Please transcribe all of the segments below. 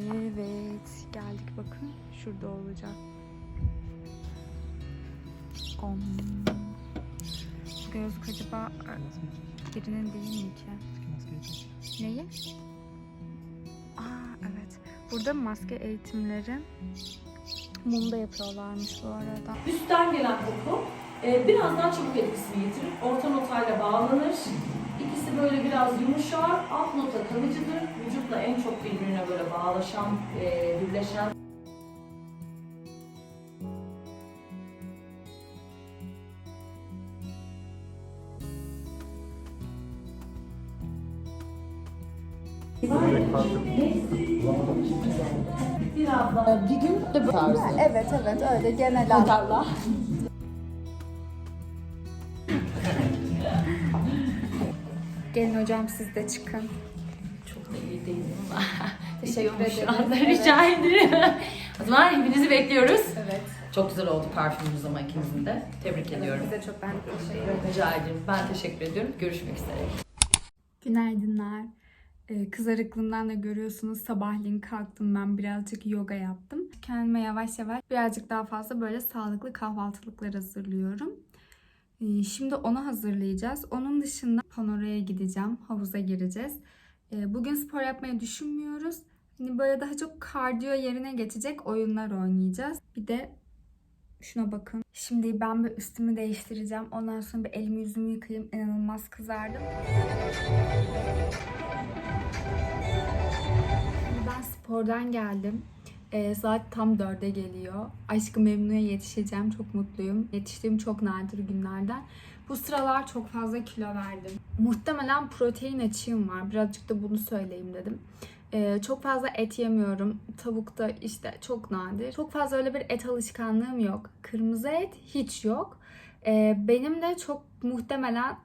Evet geldik bakın. Şurada olacak. Om. Gözlük acaba birinin değil mi ki? Neyi? Aa evet. Burada maske eğitimleri mumda yapıyorlarmış bu arada. Üstten gelen koku e, biraz daha çabuk etkisini yitirir. Orta notayla bağlanır. İkisi böyle biraz yumuşar. Alt nota kalıcıdır. Vücutla en çok birbirine böyle bağlaşan, e, birleşen biraz daha Bir gün de tarzı. Evet evet öyle genel Pazarla. Gelin hocam siz de çıkın. çok da iyi değilim ama Teşekkür Biliyorum şu ederim. anda rica ederim. o zaman hepinizi bekliyoruz. Evet. Çok güzel oldu parfümümüz ama ikinizin de. Tebrik ediyorum. Size çok ben teşekkür ederim. Rica ederim. Ben teşekkür ediyorum. Görüşmek üzere. Günaydınlar. Ee, kızarıklığımdan da görüyorsunuz sabahleyin kalktım ben birazcık yoga yaptım. Kendime yavaş yavaş birazcık daha fazla böyle sağlıklı kahvaltılıklar hazırlıyorum. Ee, şimdi onu hazırlayacağız. Onun dışında panoraya gideceğim. Havuza gireceğiz. Ee, bugün spor yapmayı düşünmüyoruz. Hani böyle daha çok kardiyo yerine geçecek oyunlar oynayacağız. Bir de şuna bakın. Şimdi ben bir üstümü değiştireceğim. Ondan sonra bir elimi yüzümü yıkayayım. İnanılmaz kızardım. Ben spordan geldim. Ee, saat tam 4'e geliyor. Aşkı Memnu'ya yetişeceğim. Çok mutluyum. Yetiştiğim çok nadir günlerden. Bu sıralar çok fazla kilo verdim. Muhtemelen protein açığım var. Birazcık da bunu söyleyeyim dedim. Ee, çok fazla et yemiyorum. Tavukta işte çok nadir. Çok fazla öyle bir et alışkanlığım yok. Kırmızı et hiç yok. Ee, benim de çok muhtemelen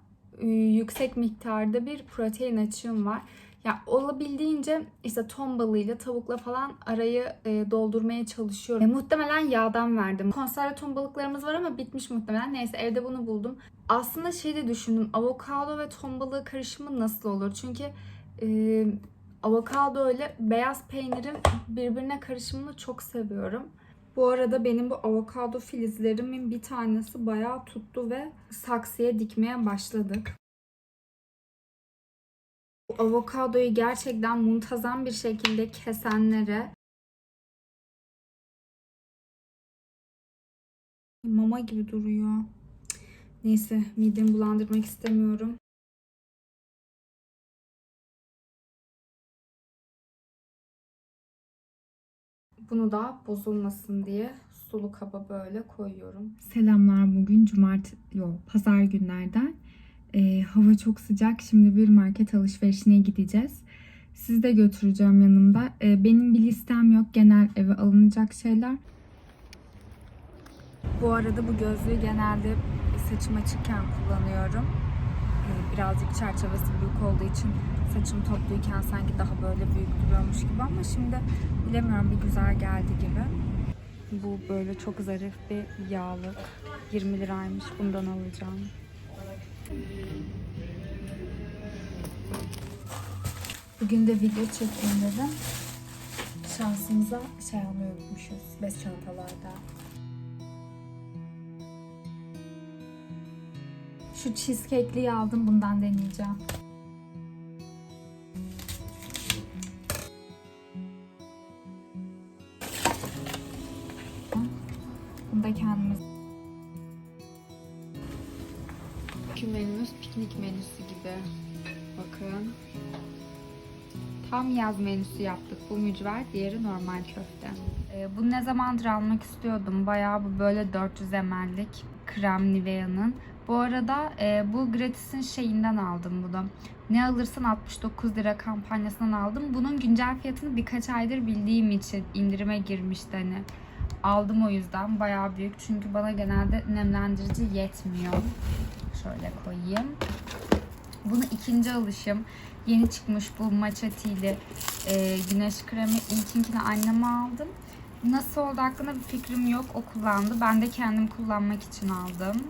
e, yüksek miktarda bir protein açığım var. Ya olabildiğince işte ton balığıyla tavukla falan arayı e, doldurmaya çalışıyorum. E, muhtemelen yağdan verdim. Konserve ton balıklarımız var ama bitmiş muhtemelen. Neyse evde bunu buldum. Aslında şey de düşündüm. Avokado ve ton balığı karışımı nasıl olur? Çünkü e, avokado ile beyaz peynirin birbirine karışımını çok seviyorum. Bu arada benim bu avokado filizlerimin bir tanesi bayağı tuttu ve saksıya dikmeye başladık. Avokadoyu gerçekten muntazam bir şekilde kesenlere mama gibi duruyor. Neyse midemi bulandırmak istemiyorum. Bunu da bozulmasın diye sulu kaba böyle koyuyorum. Selamlar bugün cumartesi, yok pazar günlerden. Ee, hava çok sıcak. Şimdi bir market alışverişine gideceğiz. Sizi de götüreceğim yanımda. Ee, benim bir listem yok. Genel eve alınacak şeyler. Bu arada bu gözlüğü genelde saçım açıkken kullanıyorum. Ee, birazcık çerçevesi büyük olduğu için saçım topluyken sanki daha böyle büyük duruyormuş gibi ama şimdi bilemiyorum bir güzel geldi gibi. Bu böyle çok zarif bir yağlık. 20 liraymış. Bundan alacağım. Bugün de video çekeyim dedim. Şansımıza şey almayı. Bez çantalarda. Şu cheesecake'liyi aldım. Bundan deneyeceğim. Tam yaz menüsü yaptık. Bu mücver, diğeri normal köfte. Ee, bunu ne zamandır almak istiyordum. Bayağı bu böyle 400 ml'lik krem Nivea'nın. Bu arada e, bu gratis'in şeyinden aldım bunu. Ne alırsan 69 lira kampanyasından aldım. Bunun güncel fiyatını birkaç aydır bildiğim için indirime girmişti hani. Aldım o yüzden. Bayağı büyük. Çünkü bana genelde nemlendirici yetmiyor. Şöyle koyayım. Bunu ikinci alışım. Yeni çıkmış bu matcha tea'li e, güneş kremi. İlkinkini anneme aldım. Nasıl oldu hakkında bir fikrim yok. O kullandı. Ben de kendim kullanmak için aldım.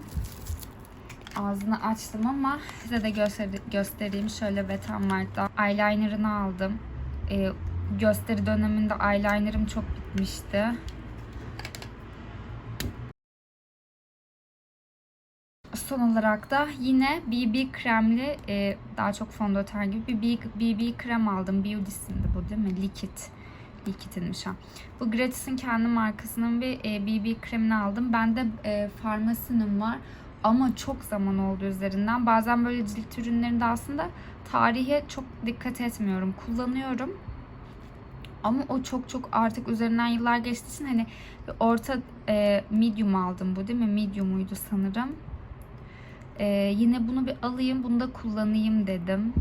Ağzını açtım ama size de göster göstereyim. Şöyle Wet n Wild'da eyelinerını aldım. E, gösteri döneminde eyelinerım çok bitmişti. Son olarak da yine BB kremli e, daha çok fondöten gibi bir BB krem aldım. Beauty'sindi bu değil mi? Likit. Likit'inmiş ha. Bu Gratis'in kendi markasının bir e, BB kremini aldım. Bende e, Farmasi'nin var. Ama çok zaman oldu üzerinden. Bazen böyle cilt ürünlerinde aslında tarihe çok dikkat etmiyorum. Kullanıyorum. Ama o çok çok artık üzerinden yıllar geçtiği için hani orta e, medium aldım bu değil mi? Medium'uydu sanırım. E, yine bunu bir alayım, bunu da kullanayım dedim.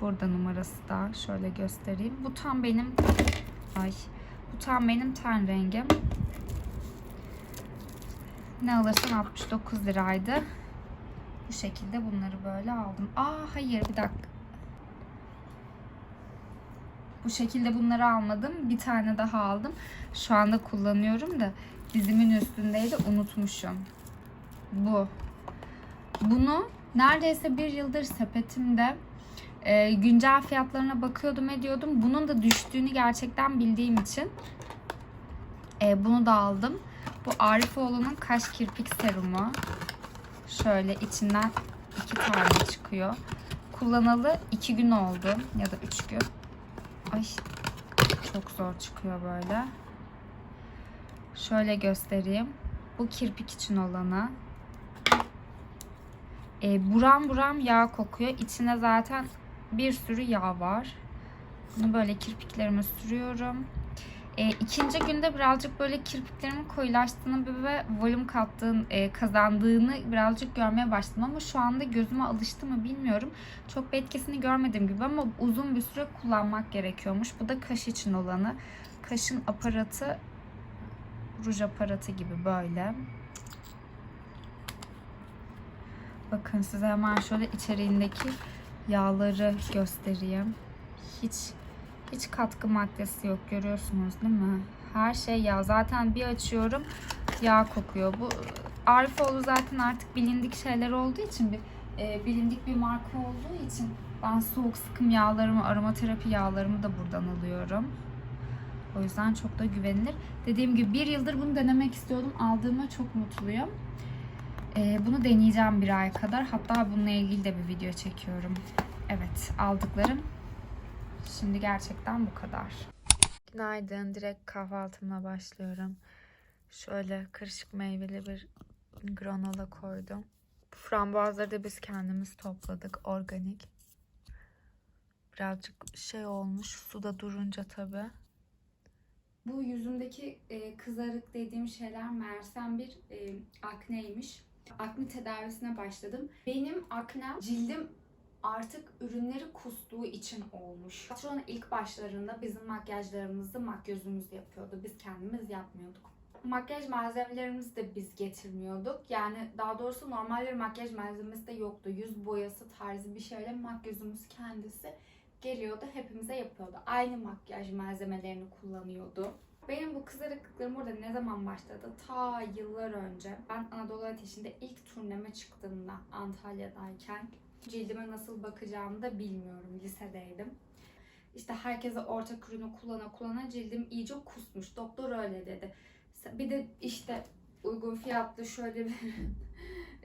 Burada numarası da şöyle göstereyim. Bu tam benim ay bu tam benim ten rengim. Ne alırsan 69 liraydı. Bu şekilde bunları böyle aldım. Aa hayır bir dakika. Bu şekilde bunları almadım. Bir tane daha aldım. Şu anda kullanıyorum da dizimin üstündeydi unutmuşum. Bu. Bunu neredeyse bir yıldır sepetimde e, güncel fiyatlarına bakıyordum ediyordum. Bunun da düştüğünü gerçekten bildiğim için e, bunu da aldım. Bu Arifoğlu'nun kaş kirpik serumu. Şöyle içinden iki tane çıkıyor. Kullanalı iki gün oldu ya da üç gün. Ay çok zor çıkıyor böyle. Şöyle göstereyim. Bu kirpik için olanı. E, buram buram yağ kokuyor. İçine zaten bir sürü yağ var. Bunu böyle kirpiklerime sürüyorum. E, ikinci günde birazcık böyle kirpiklerimin koyulaştığını ve volüm kattığını, e, kazandığını birazcık görmeye başladım. Ama şu anda gözüme alıştı mı bilmiyorum. Çok bir etkisini görmediğim gibi ama uzun bir süre kullanmak gerekiyormuş. Bu da kaş için olanı. Kaşın aparatı ruj aparatı gibi böyle. Bakın size hemen şöyle içeriğindeki yağları göstereyim. Hiç hiç katkı maddesi yok görüyorsunuz değil mi? Her şey yağ. Zaten bir açıyorum yağ kokuyor. Bu Arifoğlu zaten artık bilindik şeyler olduğu için bir e, bilindik bir marka olduğu için ben soğuk sıkım yağlarımı, aromaterapi yağlarımı da buradan alıyorum. O yüzden çok da güvenilir. Dediğim gibi bir yıldır bunu denemek istiyordum. Aldığıma çok mutluyum. Ee, bunu deneyeceğim bir ay kadar. Hatta bununla ilgili de bir video çekiyorum. Evet aldıklarım şimdi gerçekten bu kadar. Günaydın. Direkt kahvaltımla başlıyorum. Şöyle karışık meyveli bir granola koydum. Bu frambuazları da biz kendimiz topladık. Organik. Birazcık şey olmuş suda durunca tabii. Bu yüzümdeki e, kızarık dediğim şeyler meğersem bir e, akneymiş. Akne tedavisine başladım. Benim aknem cildim artık ürünleri kustuğu için olmuş. Patronun ilk başlarında bizim makyajlarımızı makyözümüz yapıyordu. Biz kendimiz yapmıyorduk. Makyaj malzemelerimizi de biz getirmiyorduk. Yani daha doğrusu normal bir makyaj malzemesi de yoktu. Yüz boyası tarzı bir şeyle makyözümüz kendisi geliyordu, hepimize yapıyordu. Aynı makyaj malzemelerini kullanıyordu. Benim bu kızarıklıklarım burada ne zaman başladı? Ta yıllar önce. Ben Anadolu Ateşi'nde ilk turneme çıktığımda Antalya'dayken cildime nasıl bakacağımı da bilmiyorum. Lisedeydim. İşte herkese ortak ürünü kullana kullana cildim iyice kusmuş. Doktor öyle dedi. Bir de işte uygun fiyatlı şöyle bir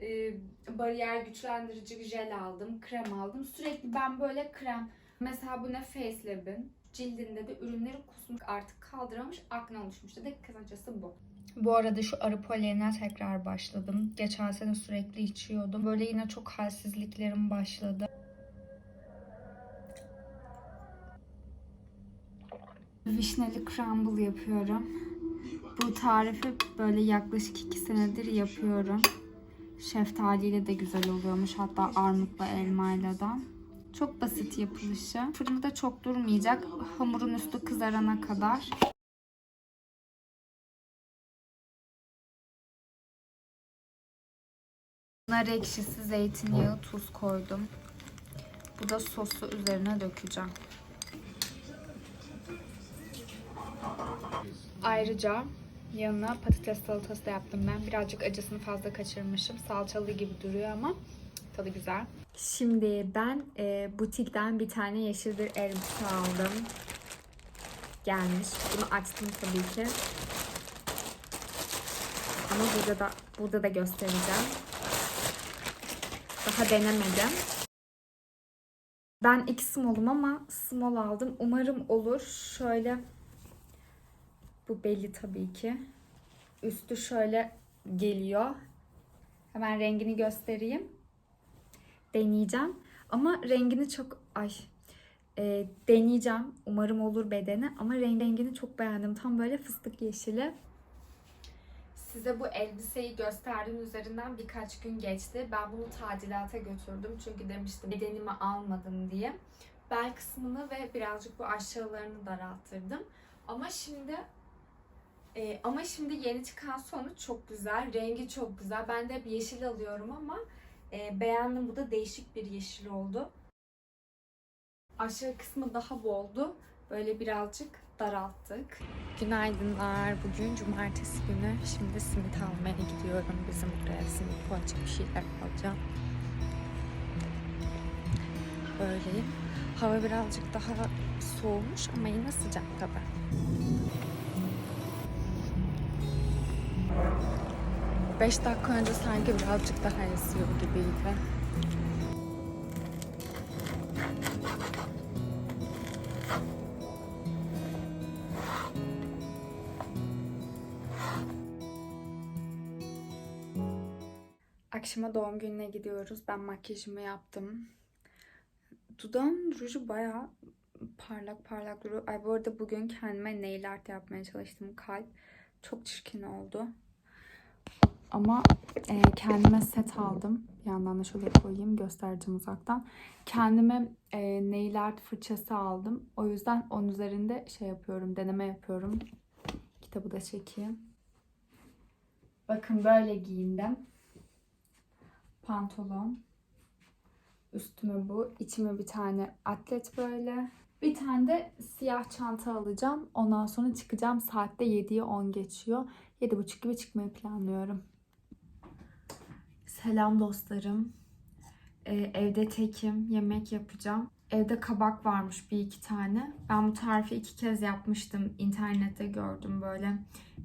e, bariyer güçlendirici jel aldım, krem aldım. Sürekli ben böyle krem Mesela bu ne Facelab'in cildinde de ürünleri kusmuk artık kaldıramış akne oluşmuş dedi. Kısacası bu. Bu arada şu arı polyenine tekrar başladım. Geçen sene sürekli içiyordum. Böyle yine çok halsizliklerim başladı. Vişneli crumble yapıyorum. Bu tarifi böyle yaklaşık 2 senedir yapıyorum. Şeftaliyle de güzel oluyormuş. Hatta armutla elmayla da. Çok basit yapılışı. Fırında çok durmayacak. Hamurun üstü kızarana kadar. Nar ekşisi, zeytinyağı, tuz koydum. Bu da sosu üzerine dökeceğim. Ayrıca yanına patates salatası da yaptım ben. Birazcık acısını fazla kaçırmışım. Salçalı gibi duruyor ama tadı güzel. Şimdi ben e, butikten bir tane yeşil bir elbise aldım. gelmiş. Bunu açtım tabii ki. Ama burada da burada da göstereceğim. Daha denemedim. Ben iki small'um ama small aldım. Umarım olur. Şöyle bu belli tabii ki. Üstü şöyle geliyor. Hemen rengini göstereyim. Deneyeceğim. Ama rengini çok ay e, deneyeceğim. Umarım olur bedeni. Ama rengini çok beğendim. Tam böyle fıstık yeşili. Size bu elbiseyi gösterdiğim üzerinden birkaç gün geçti. Ben bunu tadilata götürdüm. Çünkü demiştim bedenimi almadım diye. Bel kısmını ve birazcık bu aşağılarını daralttırdım. Ama şimdi e, ama şimdi yeni çıkan sonuç çok güzel. Rengi çok güzel. Ben de hep yeşil alıyorum ama e, beğendim. Bu da değişik bir yeşil oldu. Aşağı kısmı daha boldu. Böyle birazcık daralttık. Günaydınlar. Bugün cumartesi günü. Şimdi simit almaya gidiyorum. Bizim buraya simit poğaça bir şeyler alacağım. Böyleyim. Hava birazcık daha soğumuş ama yine sıcak tabii. Beş dakika önce sanki birazcık daha esiyor gibiydi. Akşama doğum gününe gidiyoruz. Ben makyajımı yaptım. Dudağım ruju bayağı parlak parlak duruyor. Ay bu arada bugün kendime nail art yapmaya çalıştım. Kalp çok çirkin oldu. Ama e, kendime set aldım. Bir yandan da şöyle koyayım göstereceğim uzaktan. Kendime e, nail art fırçası aldım. O yüzden onun üzerinde şey yapıyorum, deneme yapıyorum. Kitabı da çekeyim. Bakın böyle giyindim. Pantolon. Üstüme bu. İçime bir tane atlet böyle. Bir tane de siyah çanta alacağım. Ondan sonra çıkacağım. Saatte 7'ye 10 geçiyor. 7.30 gibi çıkmayı planlıyorum. Selam dostlarım. Ee, evde tekim. Yemek yapacağım. Evde kabak varmış bir iki tane. Ben bu tarifi iki kez yapmıştım. İnternette gördüm böyle.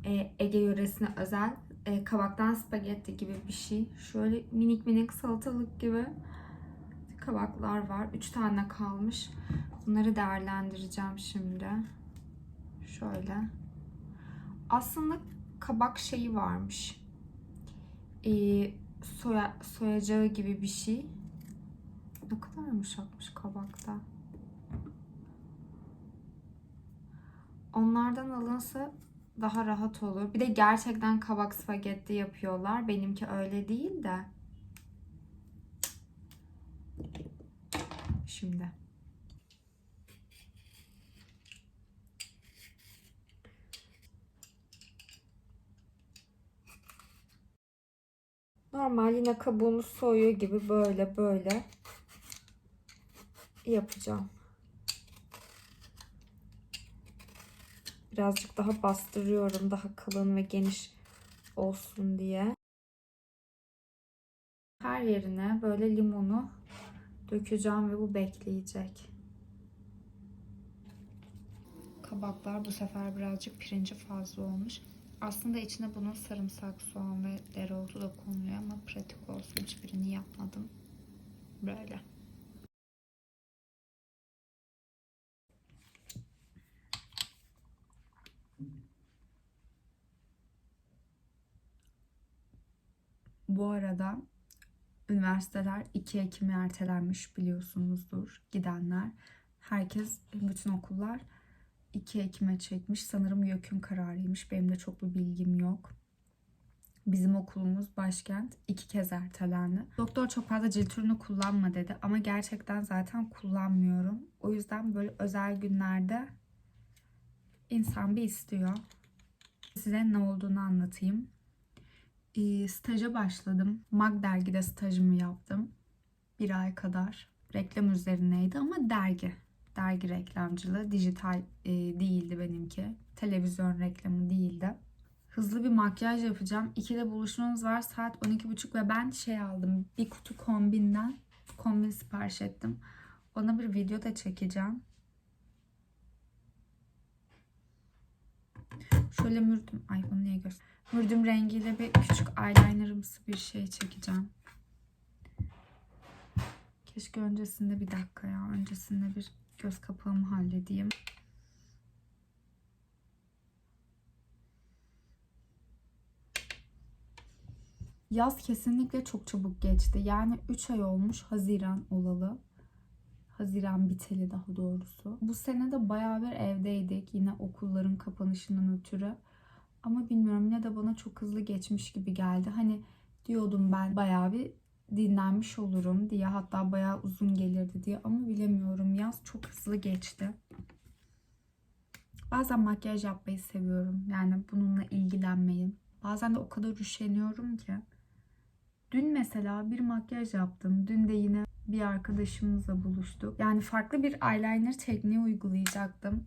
Ee, Ege yöresine özel. Ee, kabaktan spagetti gibi bir şey. Şöyle minik minik salatalık gibi kabaklar var. Üç tane kalmış. Bunları değerlendireceğim şimdi. Şöyle. Aslında kabak şeyi varmış. Ee, soya, soyacağı gibi bir şey. Ne kadar yumuşakmış kabakta. Onlardan alınsa daha rahat olur. Bir de gerçekten kabak spagetti yapıyorlar. Benimki öyle değil de. Şimdi. Normal yine kabuğunu soyuyor gibi böyle böyle yapacağım. Birazcık daha bastırıyorum daha kalın ve geniş olsun diye. Her yerine böyle limonu dökeceğim ve bu bekleyecek. Kabaklar bu sefer birazcık pirinci fazla olmuş. Aslında içine bunun sarımsak, soğan ve dereotu da konuluyor ama pratik olsun hiçbirini yapmadım. Böyle. Bu arada üniversiteler 2 Ekim'e ertelenmiş biliyorsunuzdur gidenler. Herkes, bütün okullar 2 Ekim'e çekmiş. Sanırım YÖK'ün kararıymış. Benim de çok bir bilgim yok. Bizim okulumuz başkent iki kez ertelendi. Doktor çok fazla cilt ürünü kullanma dedi ama gerçekten zaten kullanmıyorum. O yüzden böyle özel günlerde insan bir istiyor. Size ne olduğunu anlatayım. E, staja başladım. Mag dergide stajımı yaptım. Bir ay kadar. Reklam üzerineydi ama dergi. Dergi reklamcılığı. Dijital e, değildi benimki. Televizyon reklamı değildi. Hızlı bir makyaj yapacağım. İkide buluşmamız var. Saat 12.30 ve ben şey aldım. Bir kutu kombinden kombin sipariş ettim. Ona bir video da çekeceğim. Şöyle mürdüm. Ay bunu niye göster? Mürdüm rengiyle bir küçük eyelinerımsı bir şey çekeceğim. Keşke öncesinde bir dakika ya. Öncesinde bir göz kapağımı halledeyim. Yaz kesinlikle çok çabuk geçti. Yani 3 ay olmuş Haziran olalı. Haziran biteli daha doğrusu. Bu sene de bayağı bir evdeydik. Yine okulların kapanışından ötürü. Ama bilmiyorum yine de bana çok hızlı geçmiş gibi geldi. Hani diyordum ben bayağı bir dinlenmiş olurum diye. Hatta bayağı uzun gelirdi diye. Ama bilemiyorum. Yaz çok hızlı geçti. Bazen makyaj yapmayı seviyorum. Yani bununla ilgilenmeyi. Bazen de o kadar üşeniyorum ki. Dün mesela bir makyaj yaptım. Dün de yine bir arkadaşımızla buluştuk. Yani farklı bir eyeliner tekniği uygulayacaktım.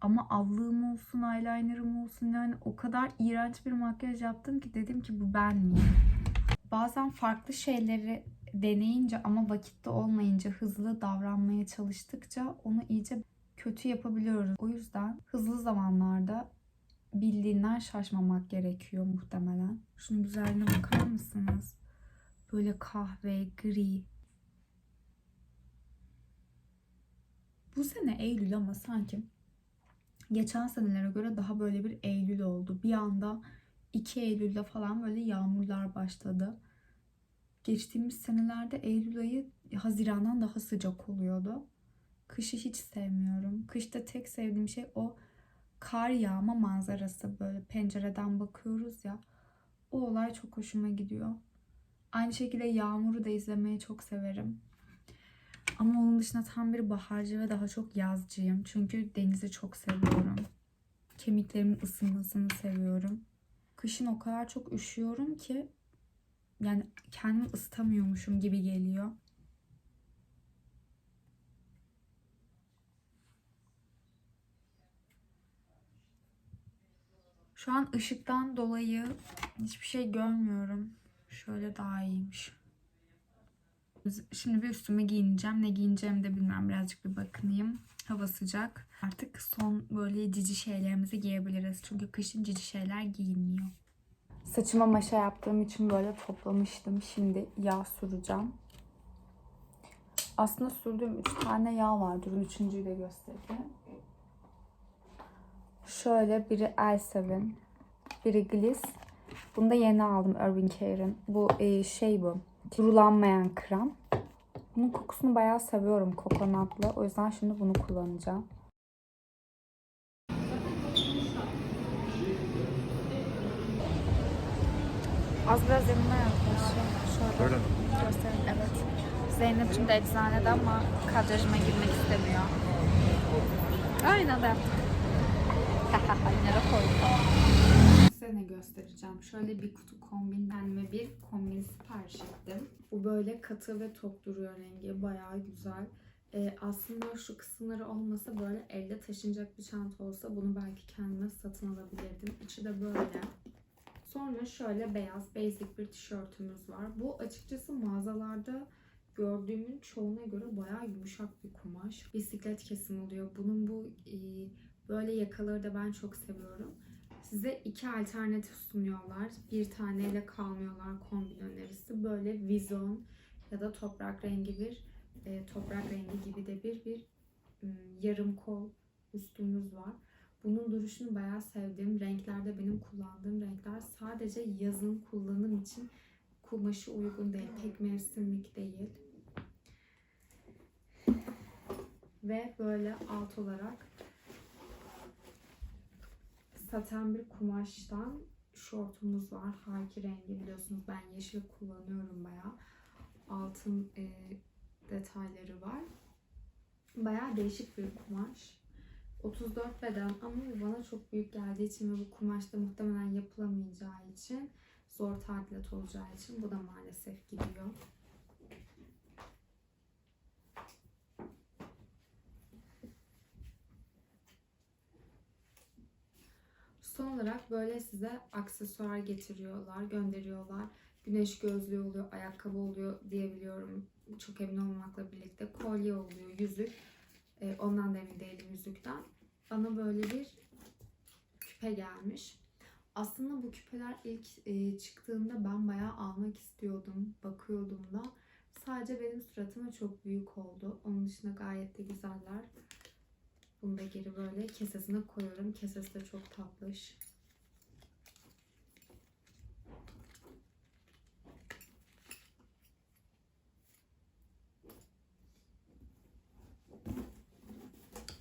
Ama allığım olsun, eyelinerım olsun yani o kadar iğrenç bir makyaj yaptım ki dedim ki bu ben miyim? Bazen farklı şeyleri deneyince ama vakitte olmayınca hızlı davranmaya çalıştıkça onu iyice kötü yapabiliyoruz. O yüzden hızlı zamanlarda bildiğinden şaşmamak gerekiyor muhtemelen. Şunun güzelliğine bakar mısınız? Böyle kahve, gri. Bu sene Eylül ama sanki geçen senelere göre daha böyle bir Eylül oldu. Bir anda 2 Eylül'de falan böyle yağmurlar başladı. Geçtiğimiz senelerde Eylül ayı Haziran'dan daha sıcak oluyordu. Kışı hiç sevmiyorum. Kışta tek sevdiğim şey o kar yağma manzarası böyle pencereden bakıyoruz ya. O olay çok hoşuma gidiyor. Aynı şekilde yağmuru da izlemeyi çok severim. Ama onun dışında tam bir baharcı ve daha çok yazcıyım. Çünkü denizi çok seviyorum. Kemiklerimin ısınmasını seviyorum. Kışın o kadar çok üşüyorum ki yani kendimi ısıtamıyormuşum gibi geliyor. Şu an ışıktan dolayı hiçbir şey görmüyorum. Şöyle daha iyiymiş. Şimdi bir üstümü giyineceğim. Ne giyineceğimi de bilmem. Birazcık bir bakınayım. Hava sıcak. Artık son böyle cici şeylerimizi giyebiliriz. Çünkü kışın cici şeyler giyinmiyor. Saçıma maşa yaptığım için böyle toplamıştım. Şimdi yağ süreceğim. Aslında sürdüğüm 3 tane yağ var. Durun üçüncüyü de göstereyim. Şöyle biri Elsevin, biri Gliss. Bunu da yeni aldım Urban Care'in. Bu e, şey bu. Kurulanmayan krem. Bunun kokusunu bayağı seviyorum kokonatlı. O yüzden şimdi bunu kullanacağım. Az biraz yanına yaklaşayım. Şöyle Öyle mi? göstereyim. Evet. Zeynep şimdi eczanede ama kadrajıma girmek istemiyor. Aynen de. Nereye koydum? Size ne göstereceğim? Şöyle bir kutu kombin kendime bir kombin sipariş ettim. Bu böyle katı ve tok duruyor rengi. Bayağı güzel. Ee, aslında şu kısımları olmasa böyle elde taşınacak bir çanta olsa bunu belki kendime satın alabilirdim. İçi de böyle. Sonra şöyle beyaz basic bir tişörtümüz var. Bu açıkçası mağazalarda gördüğümün çoğuna göre bayağı yumuşak bir kumaş. Bisiklet kesim oluyor. Bunun bu e, böyle yakaları da ben çok seviyorum. Size iki alternatif sunuyorlar. Bir taneyle kalmıyorlar kombin önerisi. Böyle vizon ya da toprak rengi bir e, toprak rengi gibi de bir bir ım, yarım kol üstümüz var. Bunun duruşunu bayağı sevdim. Renklerde benim kullandığım renkler sadece yazın kullanım için kumaşı uygun değil. Pek mevsimlik değil. Ve böyle alt olarak saten bir kumaştan şortumuz var. Haki rengi biliyorsunuz ben yeşil kullanıyorum bayağı. Altın e, detayları var. Bayağı değişik bir kumaş. 34 beden ama bana çok büyük geldiği için ve bu kumaşta muhtemelen yapılamayacağı için zor tadilat olacağı için bu da maalesef gidiyor. Son olarak böyle size aksesuar getiriyorlar, gönderiyorlar. Güneş gözlüğü oluyor, ayakkabı oluyor diyebiliyorum. Çok emin olmamakla birlikte kolye oluyor, yüzük. Ee, ondan da emin değilim yüzükten. Bana böyle bir küpe gelmiş. Aslında bu küpeler ilk e, çıktığında ben bayağı almak istiyordum. Bakıyordum da. Sadece benim suratıma çok büyük oldu. Onun dışında gayet de güzeller. Bunu da geri böyle kesesine koyuyorum. Kesesi de çok tatlış.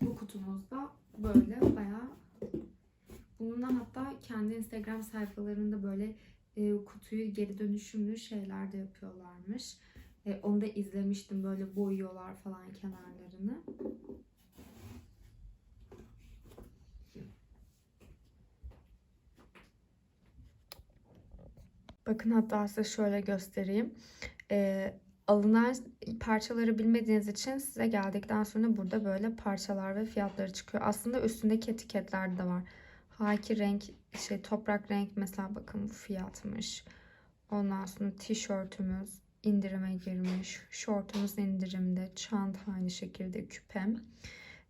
Bu kutumuzda böyle bayağı bununla hatta kendi Instagram sayfalarında böyle e, kutuyu geri dönüşümlü şeyler de yapıyorlarmış. E, onu da izlemiştim böyle boyuyorlar falan kenarlarını. Bakın hatta size şöyle göstereyim. E, alınan parçaları bilmediğiniz için size geldikten sonra burada böyle parçalar ve fiyatları çıkıyor. Aslında üstündeki etiketlerde de var. Haki renk, şey toprak renk mesela bakın bu fiyatmış. Ondan sonra tişörtümüz indirime girmiş. Şortumuz indirimde. Çanta aynı şekilde küpem.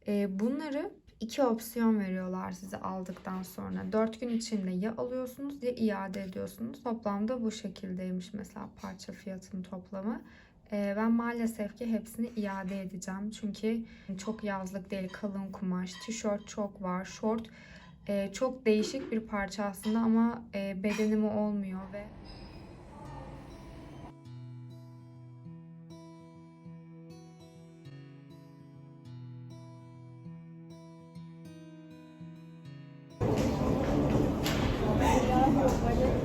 Ee, bunları iki opsiyon veriyorlar size aldıktan sonra. Dört gün içinde ya alıyorsunuz ya iade ediyorsunuz. Toplamda bu şekildeymiş mesela parça fiyatının toplamı. Ee, ben maalesef ki hepsini iade edeceğim. Çünkü çok yazlık değil, kalın kumaş, tişört çok var, şort e, çok değişik bir parça aslında ama e, bedenime olmuyor ve Thank you.